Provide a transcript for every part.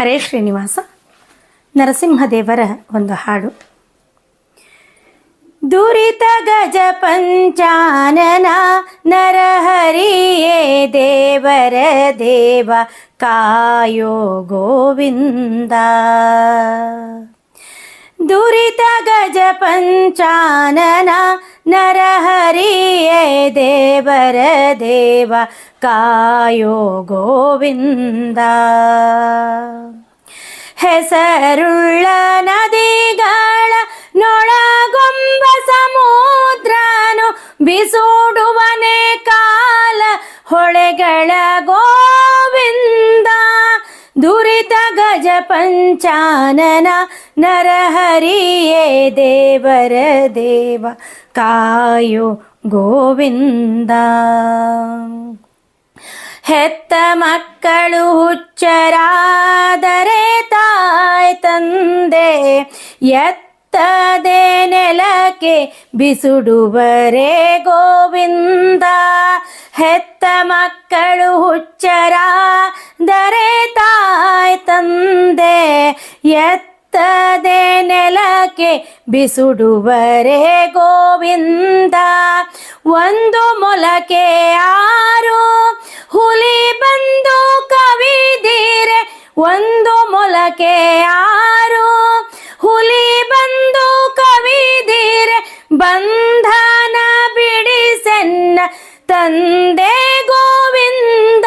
ಹರೇ ಶ್ರೀನಿವಾಸ. ನರಸಿಂಹದೇವರ ಒಂದು ಹಾಡು. ದುರಿತ ಗಜ ಪಂಚಾನನ ನರಹರಿಯೇ ದೇವರ ದೇವ ಕಾಯೋ ಗೋವಿಂದ. ದುರಿತ ಗಜ ಪಂಚಾನನ ನರಹರಿಯೇ ದೇವರ ದೇವ ಕಾಯೋ ಗೋವಿಂದ. ಹೆಸರುಳ್ಳ ನದಿಗಳ ನೊಳಗೊಂಬ ಸಮುದ್ರನು ಬಿಸೂಡುವನೆ ಕಾಲ ಹೊಳೆಗಳ ದುರಿತ ಗಜ ಪಂಚಾನನ ನರಹರಿಯೇ ದೇವರ ದೇವ ಕಾಯೋ ಗೋವಿಂದ ಹೆತ್ತ ಮಕ್ಕಳು ಹುಚ್ಚರಾದರೆ ತಾಯ್ ತಂದೆ ಎತ್ತದೆ ನೆಲಕ್ಕೆ ಬಿಸುಡುವರೆ ಗೋವಿಂದ. ಹೆತ್ತ ಮಕ್ಕಳು ಹುಚ್ಚರಾದರೆ ತಾಯ್ ತಂದೆ. ಎತ್ತದೆ ನೆಲಕ್ಕೆ ಬಿಸುಡುವರೆ ಗೋವಿಂದ. ಒಂದು ಮೊಲಕೆ ಆರು ಹುಲಿ ಬಂದು ಕವಿದೀರೆ. ಒಂದು ಮೊಲಕೆ ಆರು ಬಿಡಿಸೆನ್ನ ತಂದೆ ಗೋವಿಂದ,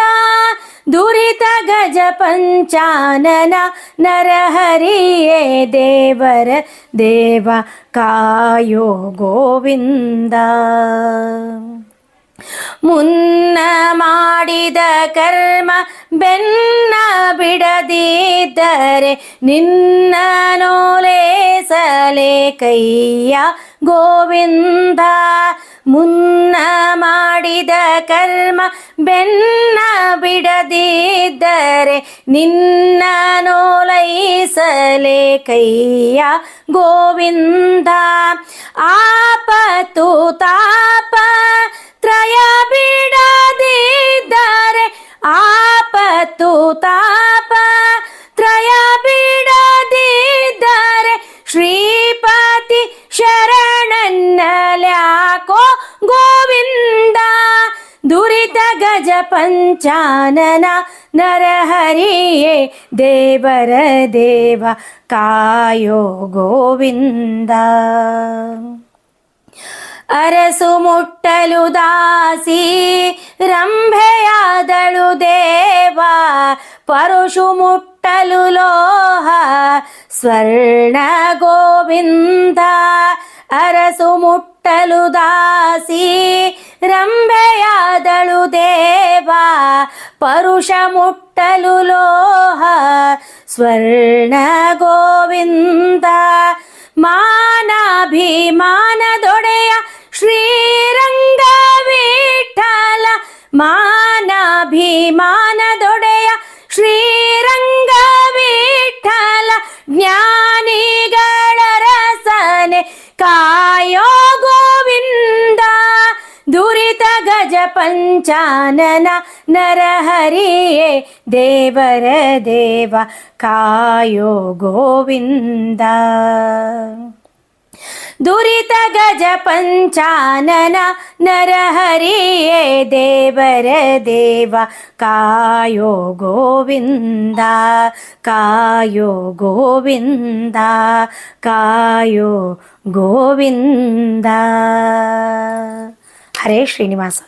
ದುರಿತ ಗಜ ಪಂಚಾನನ ನರಹರಿಯೇ ದೇವರ ದೇವ ಕಾಯೋ ಗೋವಿಂದ. ಮುನ್ನ ಮಾಡಿದ ಕರ್ಮ ಬೆನ್ನ ಬಿಡದಿದ್ದರೆ ನಿನ್ನ ನೋಲೇಸಲೆ ಕೈಯ ಗೋವಿಂದ. ಮುನ್ನ ಮಾಡಿದ ಕರ್ಮ ಬೆನ್ನ ಬಿಡದಿದ್ದರೆ ನಿನ್ನ ನೋಲೈಸಲೆ ಕೈಯ ಗೋವಿಂದ. ಆಪತು ತಾಪ ತ್ರಯ ಬಿಡದಿದ್ದರೆ ಆಪತು ತಾಪ ಗಜ ಪಂಚಾನನ ನರಹರಿಯೇ ದೇವರ ದೇವ ಕಾಯೋ ಗೋವಿಂದ ಅರಸು ಮುಟ್ಟಲು ದಾಸಿ ರಂಭೆಯಾದಳು ದೇವ ಪರುಷು ಮುಟ್ಟಲು ಲೋಹ ಸ್ವರ್ಣ ಗೋವಿಂದ ಅರಸು ಮುಟ್ಟಲು ದಾಸಿ ರಂಭೆಯಾದಳು ದೇವಾ ಪರುಷ ಮುಟ್ಟಲು ಲೋಹ ಸ್ವರ್ಣ ಗೋವಿಂದ ಮಾನಾಭಿಮಾನದೊಡೆಯ ಶ್ರೀರಂಗ ವಿಠಲ ಮಾನಾಭಿಮಾನದೊಡೆಯ गज पञ्चानन नरहरिये देवर देव कायो गोविन्द। दुरित गज पञ्चानन नरहरिये देवर देव कायो गोविन्द। कायो गोविन्द। कायो गोविन्द। ಗೋವಿಂದ ಹರೇ ಶ್ರೀನಿವಾಸ